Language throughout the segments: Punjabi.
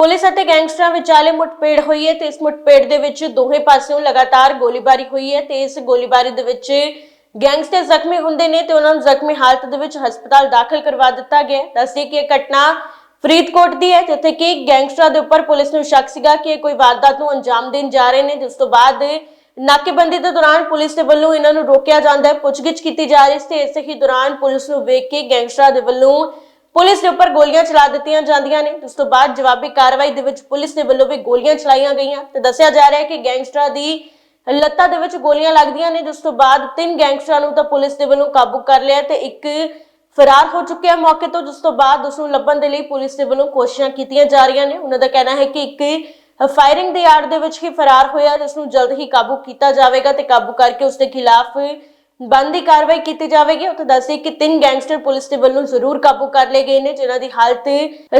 ਪੁਲਿਸ ਅਤੇ ਗੈਂਗਸਟਰਾਂ ਵਿਚਾਲੇ ਮੁੱਠਭੇੜ ਹੋਈ ਹੈ ਤੇ ਇਸ ਮੁੱਠਭੇੜ ਦੇ ਵਿੱਚ ਦੋਵੇਂ ਪਾਸਿਓਂ ਲਗਾਤਾਰ ਗੋਲੀਬਾਰੀ ਹੋਈ ਹੈ ਤੇ ਇਸ ਗੋਲੀਬਾਰੀ ਦੇ ਵਿੱਚ ਗੈਂਗਸਟਰ ਜ਼ਖਮੀ ਹੁੰਦੇ ਨੇ ਤੇ ਉਹਨਾਂ ਨੂੰ ਜ਼ਖਮੀ ਹਾਲਤ ਦੇ ਵਿੱਚ ਹਸਪਤਾਲ ਦਾਖਲ ਕਰਵਾ ਦਿੱਤਾ ਗਿਆ ਦੱਸਦੇ ਕਿ ਇਹ ਘਟਨਾ ਫਰੀਦਕੋਟ ਦੀ ਹੈ ਜਿੱਥੇ ਕਿ ਗੈਂਗਸਟਰਾਂ ਦੇ ਉੱਪਰ ਪੁਲਿਸ ਨੂੰ ਸ਼ੱਕ ਸੀਗਾ ਕਿ ਇਹ ਕੋਈ ਵਾਰਦਾਤ ਨੂੰ ਅੰਜਾਮ ਦੇਣ ਜਾ ਰਹੇ ਨੇ ਜਿਸ ਤੋਂ ਬਾਅਦ ਨਾਕੇਬੰਦੀ ਦੇ ਦੌਰਾਨ ਪੁਲਿਸ ਦੇ ਵੱਲੋਂ ਇਹਨਾਂ ਨੂੰ ਰੋਕਿਆ ਜਾਂਦਾ ਹੈ। ਪੁੱਛਗਿੱਛ ਕੀਤੀ ਜਾ ਰਹੀ ਸੀ ਤੇ ਇਸੇ ਹੀ ਦੌਰਾਨ ਪੁਲਿਸ ਨੂੰ ਵੇਖ ਕੇ ਗੈਂਗਸਟਰਾਂ ਦੇ ਵੱਲੋਂ ਪੁਲਿਸ ਦੇ ਉੱਪਰ ਗੋਲੀਆਂ ਚਲਾ ਦਿੱਤੀਆਂ ਜਾਂਦੀਆਂ ਨੇ। ਉਸ ਤੋਂ ਬਾਅਦ ਜਵਾਬੀ ਕਾਰਵਾਈ ਦੇ ਵਿੱਚ ਪੁਲਿਸ ਦੇ ਵੱਲੋਂ ਵੀ ਗੋਲੀਆਂ ਚਲਾਈਆਂ ਗਈਆਂ ਤੇ ਦੱਸਿਆ ਜਾ ਰਿਹਾ ਹੈ ਕਿ ਗੈਂਗਸਟਰਾਂ ਦੀ ਲੱਤਾਂ ਦੇ ਵਿੱਚ ਗੋਲੀਆਂ ਲੱਗਦੀਆਂ ਨੇ। ਜਿਸ ਤੋਂ ਬਾਅਦ ਤਿੰਨ ਗੈਂਗਸਟਰਾਂ ਨੂੰ ਤਾਂ ਪੁਲਿਸ ਦੇ ਵੱਲੋਂ ਕਾਬੂ ਕਰ ਲਿਆ ਤੇ ਇੱਕ ਫਰਾਰ ਹੋ ਚੁੱਕਿਆ ਮੌਕੇ ਤੋਂ, ਜਿਸ ਤੋਂ ਬਾਅਦ ਉਸ ਨੂੰ ਲੱਭਣ ਦੇ ਲਈ ਪੁਲਿਸ ਦੇ ਵੱਲੋਂ ਕੋਸ਼ਿਸ਼ਾਂ ਕੀਤੀਆਂ ਜਾ ਰਹੀਆਂ ਨੇ। ਉਹਨਾਂ ਦਾ ਕਹਿਣਾ ਹੈ ਕਿ ਇੱਕ ਫਾਇਰਿੰਗ ਦੇ ਆੜ ਦੇ ਵਿੱਚ ਹੀ ਫਰਾਰ ਹੋਇਆ ਜਿਸ ਨੂੰ ਜਲਦ ਹੀ ਕਾਬੂ ਕੀਤਾ ਜਾਵੇਗਾ ਤੇ ਕਾਬੂ ਕਰਕੇ ਉਸ ਦੇ ਖਿਲਾਫ ਬੰਦੀ ਕਾਰਵਾਈ ਕੀਤੀ ਜਾਵੇਗੀ। ਉੱਥੇ ਦੱਸੇ ਕਿ ਤਿੰਨ ਗੈਂਗਸਟਰ ਪੁਲਿਸ ਦੇ ਵੱਲੋਂ ਜ਼ਰੂਰ ਕਾਬੂ ਕਰ ਲਏ ਗਏ ਨੇ, ਜਿਨ੍ਹਾਂ ਦੀ ਹਾਲਤ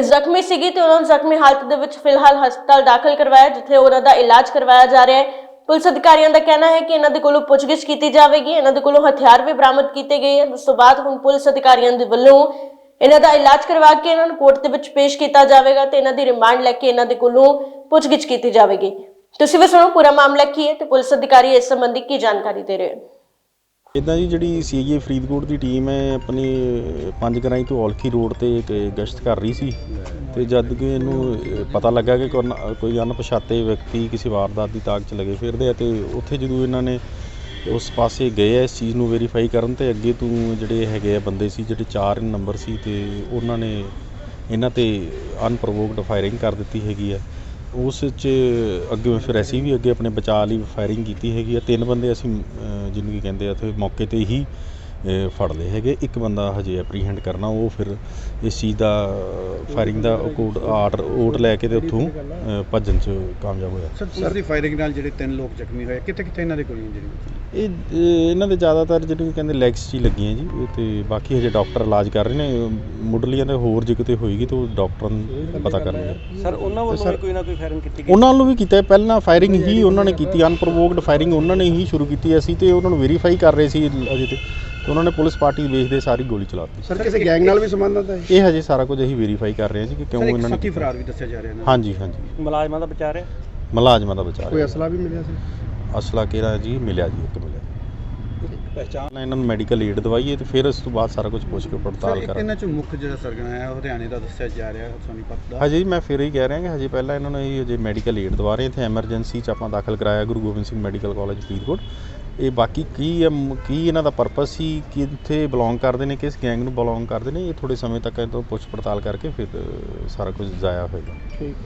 ਜ਼ਖਮੀ ਸੀਗੀ ਤੇ ਉਹਨਾਂ ਨੂੰ ਜ਼ਖਮੀ ਹਾਲਤ ਦੇ ਵਿੱਚ ਫਿਲਹਾਲ ਹਸਪਤਾਲ ਦਾਖਲ ਕਰਵਾਇਆ, ਜਿੱਥੇ ਉਹਨਾਂ ਦਾ ਇਲਾਜ ਕਰਵਾਇਆ ਜਾ ਰਿਹਾ ਹੈ। ਪੁਲਿਸ ਅਧਿਕਾਰੀਆਂ ਦਾ ਕਹਿਣਾ ਹੈ ਕਿ ਇਹਨਾਂ ਦੇ ਕੋਲੋਂ ਪੁੱਛਗਿੱਛ ਕੀਤੀ ਜਾਵੇਗੀ। ਇਹਨਾਂ ਦੇ ਕੋਲੋਂ ਹਥਿਆਰ ਵੀ ਬਰਾਮਦ ਕੀਤੇ ਗਏ ਹਨ। ਉਸ ਤੋਂ ਬਾਅਦ ਹੁਣ ਪੁਲਿਸ ਅਧਿਕਾਰੀਆਂ ਦੇ ਵੱਲੋਂ ਇਹਨਾਂ ਦਾ ਇਲਾਜ ਕਰਵਾ ਕੇ ਇਹਨਾਂ ਨੂੰ ਕੋਰਟ ਦੇ ਵਿੱਚ ਪੇਸ਼ ਕੀਤਾ ਜਾਵੇਗਾ ਤੇ ਇਹਨਾਂ ਦੀ ਰਿਮਾਂਡ ਲੈ ਕੇ ਇਹਨਾਂ ਦੇ ਕੋਲੋਂ ਪੁੱਛਗਿੱਛ ਕੀਤੀ ਜਾਵੇਗੀ। ਤੁਸੀਂ ਵੀ ਸੁਣੋ, ਪੂਰਾ ਮਾਮਲਾ ਕੀ ਹੈ ਤੇ ਪੁਲਿਸ ਅਧਿਕਾਰੀ ਇਸ ਸੰਬੰਧੀ ਕੀ ਜਾਣਕਾਰੀ ਦੇ ਰਹੇ ਹਨ? ਇਦਾਂ ਜੀ ਜਿਹੜੀ ਸੀਏ ਫਰੀਦਕੋਟ ਦੀ ਟੀਮ ਹੈ, ਆਪਣੀ ਪੰਜ ਗਰਾਈ ਤੋਂ ਔਲਖੀ ਰੋਡ ਤੇ ਇੱਕ ਗਸ਼ਤ ਕਰ ਰਹੀ ਸੀ। ਤੇ ਜਦ ਕਿ ਇਹਨੂੰ ਪਤਾ ਲੱਗਾ ਕਿ ਕੋਈ ਕੋਈ ਅਣਪਛਾਤੇ ਵਿਅਕਤੀ ਕਿਸੇ ਵਾਰਦਾਤ ਦੀ ਤਾਕ 'ਚ ਲੱਗੇ ਫਿਰਦੇ ਆ ਤੇ ਉੱਥੇ ਜਦੋਂ ਇਹਨਾਂ ਨੇ ਉਸ ਪਾਸੇ ਗਏ ਆ, ਇਸ ਚੀਜ਼ ਨੂੰ ਵੈਰੀਫਾਈ ਕਰਨ ਤੇ ਅੱਗੇ ਤੋਂ ਜਿਹੜੇ ਹੈਗੇ ਆ ਬੰਦੇ ਸੀ, ਜਿਹੜੇ 4 ਨੰਬਰ ਸੀ ਤੇ ਉਹਨਾਂ ਨੇ ਇਹਨਾਂ ਤੇ ਅਨਪ੍ਰੋਵੋਕਡ ਫਾਇਰਿੰਗ ਕਰ ਦਿੱਤੀ ਹੈਗੀ ਆ। ਉਸ 'ਚ ਅੱਗੇ ਫਿਰ ਅਸੀਂ ਵੀ ਅੱਗੇ ਆਪਣੇ ਬਚਾਅ ਲਈ ਫਾਇਰਿੰਗ ਕੀਤੀ ਹੈਗੀ ਆ। ਤਿੰਨ ਬੰਦੇ ਅਸੀਂ ਜਿਹਨੂੰ ਕੀ ਕਹਿੰਦੇ ਆ, ਉੱਥੇ ਮੌਕੇ ਤੇ ਹੀ ਫੜ ਲਏ ਹੈਗੇ। ਇੱਕ ਬੰਦਾ ਹਜੇ ਐਪਰੀਹੈਂਡ ਕਰਨਾ ਉਹ ਫਿਰ ਇਸ ਚੀਜ਼ ਦਾ ਫਾਇਰਿੰਗ ਦਾ ਕੋਡ ਆਰਡਰ ਓਟ ਲੈ ਕੇ ਤੇ ਉੱਥੋਂ ਭੱਜਣ 'ਚ ਕਾਮਯਾਬ ਹੋਇਆ। ਸਰ ਪੁਲਿਸ ਦੀ ਫਾਇਰਿੰਗ ਨਾਲ ਜਿਹੜੇ ਤਿੰਨ ਲੋਕ ਜ਼ਖਮੀ ਹੋਏ ਕਿੱਥੇ ਕਿੱਥੇ ਇਹਨਾਂ ਦੇ ਗੋਲੀਆਂ ਜਿਹੜੀਆਂ? ਇਹ ਇਹ ਇਹਨਾਂ ਦੇ ਜ਼ਿਆਦਾਤਰ ਜਿਹਨੂੰ ਕੀ ਕਹਿੰਦੇ ਲੈਗਸ 'ਚ ਹੀ ਲੱਗੀਆਂ ਜੀ ਤੇ ਬਾਕੀ ਹਜੇ ਡਾਕਟਰ ਇਲਾਜ ਕਰ ਰਹੇ ਨੇ ਮੁੱਢਲੀਆਂ ਦੇ ਹੋਰ ਜੇ ਕਿਤੇ ਹੋਏਗੀ ਤਾਂ ਉਹ ਡਾਕਟਰਾਂ ਨੂੰ ਪਤਾ ਕਰਨਗੇ ਸਰ ਉਹਨਾਂ ਵੱਲੋਂ ਵੀ ਕੋਈ ਨਾ ਕੋਈ ਫਾਇਰਿੰਗ ਕੀਤੀ ਗਈ? ਉਹਨਾਂ ਵੱਲੋਂ ਵੀ ਕੀਤਾ। ਪਹਿਲਾਂ ਫਾਇਰਿੰਗ ਹੀ ਉਹਨਾਂ ਨੇ ਕੀਤੀ ਅਨਪ੍ਰੋਵੋਕਡ ਫਾਇਰਿੰਗ ਉਹਨਾਂ ਨੇ ਹੀ ਸ਼ੁਰੂ ਕੀਤੀ ਅਸੀਂ ਤੇ ਉਹਨਾਂ ਨੂੰ ਵੈਰੀਫਾਈ ਕਰ ਰਹੇ ਸੀ ਅਜੇ ਤੇ। ਤੇ ਉਹਨਾਂ ਨੇ ਪੁਲਿਸ ਪਾਰਟੀ ਵੇਖਦੇ ਸਾਰੀ ਗੋਲੀ ਚਲਾ ਦਿੱਤੀ ਸਰ ਕਿਸੇ ਗੈਂਗ ਨਾਲ ਵੀ ਸੰਬੰਧਤ ਹੈ ਇਹ? ਹਜੇ ਸਾਰਾ ਕੁਝ ਅਸੀਂ ਵੈਰੀਫਾਈ ਕਰ ਰਹੇ ਹਾਂ ਜੀ ਕਿ ਕਿਉਂ ਇਹਨਾਂ ਨੇ। ਫਰਾਰ ਵੀ ਦੱਸਿਆ ਜਾ ਰਿਹਾ ਇਹਨਾਂ ਹਾਂਜੀ ਹਾਂਜੀ। ਮੁਲਾਜ਼ਮਾਂ ਦਾ ਵਿਚਾਰ ਹੈ? ਮੁਲਾਜ਼ਮਾਂ ਦਾ ਬਚਾ ਕੋਈ ਅਸਲਾ ਵੀ ਮਿਲਿਆ ਸੀ? ਅਸਲਾ ਕਿਹੜਾ ਜੀ? ਮਿਲਿਆ ਜੀ ਇੱਕ ਮਿਲਿਆ। ਪਹਿਚਾਨ ਇਹਨਾਂ ਨੂੰ ਮੈਡੀਕਲ ਏਡ ਦਵਾਈਏ ਤੇ ਫਿਰ ਉਸ ਤੋਂ ਬਾਅਦ ਸਾਰਾ ਕੁਝ ਪੁੱਛ ਕੇ ਪੜਤਾਲ ਕਰਾਂਗੇ। ਇਹਨਾਂ ਚੋਂ ਮੁੱਖ ਜਿਹੜਾ ਸਰਗਣਾ ਹੈ ਉਹ ਹਰਿਆਣੇ ਦਾ ਦੱਸਿਆ ਜਾ ਰਿਹਾ ਸੋਨੀਪਤ ਦਾ। ਹਜੇ ਜੀ ਮੈਂ ਫਿਰ ਹੀ ਕਹਿ ਰਿਹਾ ਕਿ ਹਜੇ ਪਹਿਲਾਂ ਇਹਨਾਂ ਨੂੰ ਇਹ ਹਜੇ ਮੈਡੀਕਲ ਏਡ ਦਵਾ ਰਹੇ ਇੱਥੇ ਐਮਰਜੈਂਸੀ ਚ ਆਪਾਂ ਦਾਖਲ ਕਰਾਇਆ ਗੁਰੂ ਗੋਬਿੰਦ ਸਿੰਘ ਮੈਡੀਕਲ ਕਾਲਜ ਫਰੀਦਕੋਟ। ਇਹ ਬਾਕੀ ਕੀ ਹੈ ਕੀ ਇਹਨਾਂ ਦਾ ਪਰਪਸ ਸੀ ਕਿੱਥੇ ਬਿਲੋਂਗ ਕਰਦੇ ਨੇ ਕਿਸ ਗੈਂਗ ਨੂੰ ਬਿਲੋਂਗ ਕਰਦੇ ਨੇ ਇਹ ਥੋੜੇ ਸਮੇਂ ਤੱਕ ਇਹ ਤੋਂ ਪੁੱਛ ਪੜਤਾਲ ਕਰਕੇ ਫਿਰ ਸਾਰਾ ਕੁਝ ਜ਼ਾਇਆ ਹੋਏਗਾ। ਠੀਕ।